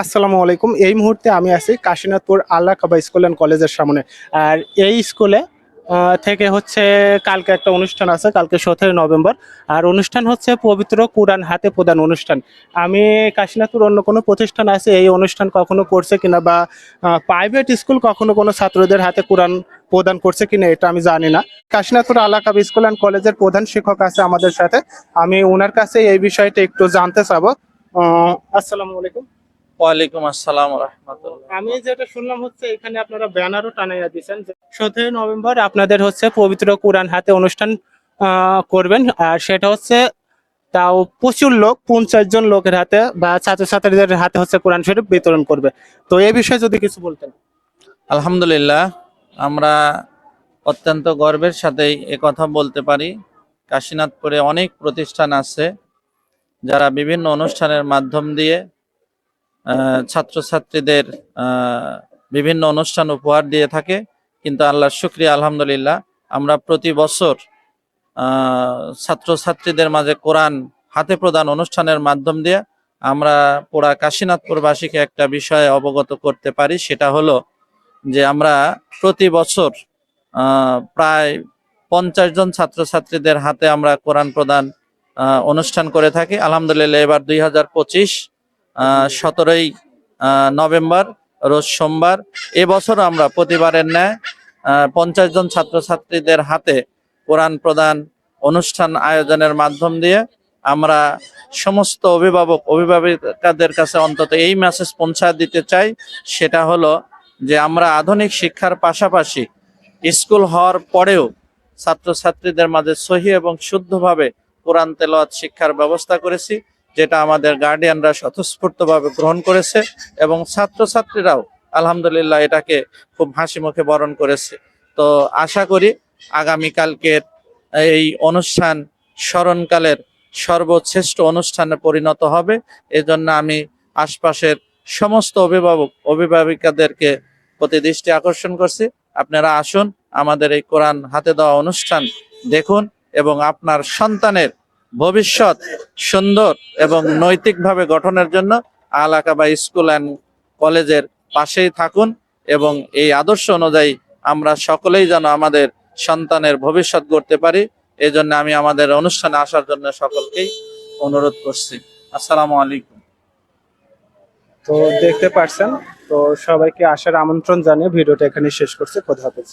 আসসালামু আলাইকুম। এই মুহূর্তে আমি আছি কাশীনাথপুর আল্লাহ কাবা স্কুল অ্যান্ড কলেজের সামনে। আর এই স্কুলে থেকে হচ্ছে কালকে একটা অনুষ্ঠান আছে, কালকে সতেরো নভেম্বর। আর অনুষ্ঠান হচ্ছে পবিত্র কোরআন হাতে প্রদান অনুষ্ঠান। আমি কাশীনাথপুর অন্য কোনো প্রতিষ্ঠান আছে, এই অনুষ্ঠান কখনো করছে কিনা বা প্রাইভেট স্কুল কখনো কোনো ছাত্রদের হাতে কোরআন প্রদান করছে কিনা, এটা আমি জানি না। কাশীনাথপুর আল্লাহ কাবা স্কুল অ্যান্ড কলেজের প্রধান শিক্ষক আছে আমাদের সাথে। আমি ওনার কাছে এই বিষয়টা একটু জানতে চাবো। আসসালামু আলাইকুম। ওয়ালাইকুম আসসালাম রহমতুল্লাহ। আমি যেটা শুনলাম হচ্ছে এখানে আপনারা ব্যানারও টানাইয়া দিচ্ছেন সতেরোই নভেম্বর আপনাদের হচ্ছে পবিত্র কোরআন হাতে অনুষ্ঠান করবেন। আর সেটা হচ্ছে তাও প্রচুর লোক পঞ্চাশ জন লোকের হাতে বা ছাত্রছাত্রীদের হাতে হচ্ছে কোরআন শরীফ বিতরণ করবে। তো এই বিষয়ে যদি কিছু বলতেন। আলহামদুলিল্লাহ আমরা অত্যন্ত গর্বের সাথেই এ কথা বলতে পারি। কাশীনাথপুরে অনেক প্রতিষ্ঠান আছে যারা বিভিন্ন অনুষ্ঠানের মাধ্যম দিয়ে ছাত্রছাত্রীদের বিভিন্ন অনুষ্ঠান উপহার দিয়ে থাকে। কিন্তু আল্লাহর শুক্রিয়া, আলহামদুলিল্লাহ, আমরা প্রতি বছর ছাত্রছাত্রীদের মাঝে কোরআন হাতে প্রদান অনুষ্ঠানের মাধ্যম দিয়ে আমরা পুরা কাশীনাথপুরবাসীকে একটা বিষয়ে অবগত করতে পারি। সেটা হলো যে আমরা প্রতি বছর প্রায় পঞ্চাশ জন ছাত্রছাত্রীদের হাতে আমরা কোরআন প্রদান অনুষ্ঠান করে থাকি। আলহামদুলিল্লাহ, এবার দুই হাজার পঁচিশ সতেরোই নভেম্বর, রোজ সোমবার। এবছর আমরা প্রতিবারের ন্যায় পঞ্চাশ জন ছাত্রছাত্রীদের হাতে কোরআন প্রদান অনুষ্ঠান আয়োজনের মাধ্যম দিয়ে আমরা সমস্ত অভিভাবক, অভিভাবিকাদের কাছে অন্তত এই মেসেজ পৌঁছা দিতে চাই। সেটা হলো যে আমরা আধুনিক শিক্ষার পাশাপাশি স্কুল হওয়ার পরেও ছাত্রছাত্রীদের মাঝে সহি এবং শুদ্ধভাবে কোরআন তেলাওয়াত শিক্ষার ব্যবস্থা করেছি। যেটা আমাদের গার্ডিয়ানরা স্বতঃস্ফূর্তভাবে গ্রহণ করেছে এবং ছাত্রছাত্রীরাও আলহামদুলিল্লাহ এটাকে খুব হাসি মুখে বরণ করেছে। তো আশা করি আগামীকালকের এই অনুষ্ঠান স্মরণকালের সর্বশ্রেষ্ঠ অনুষ্ঠানে পরিণত হবে। এজন্য আমি আশপাশের সমস্ত অভিভাবক, অভিভাবিকাদেরকে প্রতি দৃষ্টি আকর্ষণ করছি। আপনারা আসুন, আমাদের এই কোরআন হাতে দেওয়া অনুষ্ঠান দেখুন এবং আপনার সন্তানের ভবিষ্যৎ সুন্দর এবং নৈতিকভাবে গঠনের জন্য আলাকা বা স্কুল অ্যান্ড কলেজের পাশেই থাকুন এবং এই আদর্শ অনুযায়ী আমরা সকলেই যেন আমাদের সন্তানের ভবিষ্যৎ গড়তে পারি। এই জন্য আমি আমাদের অনুষ্ঠানে আসার জন্য সকলকেই অনুরোধ করছি। আসসালামু আলাইকুম। তো দেখতে পারছেন, তো সবাইকে আসার আমন্ত্রণ জানিয়ে ভিডিওটা এখানে শেষ করছি। খোদা হাফেজ।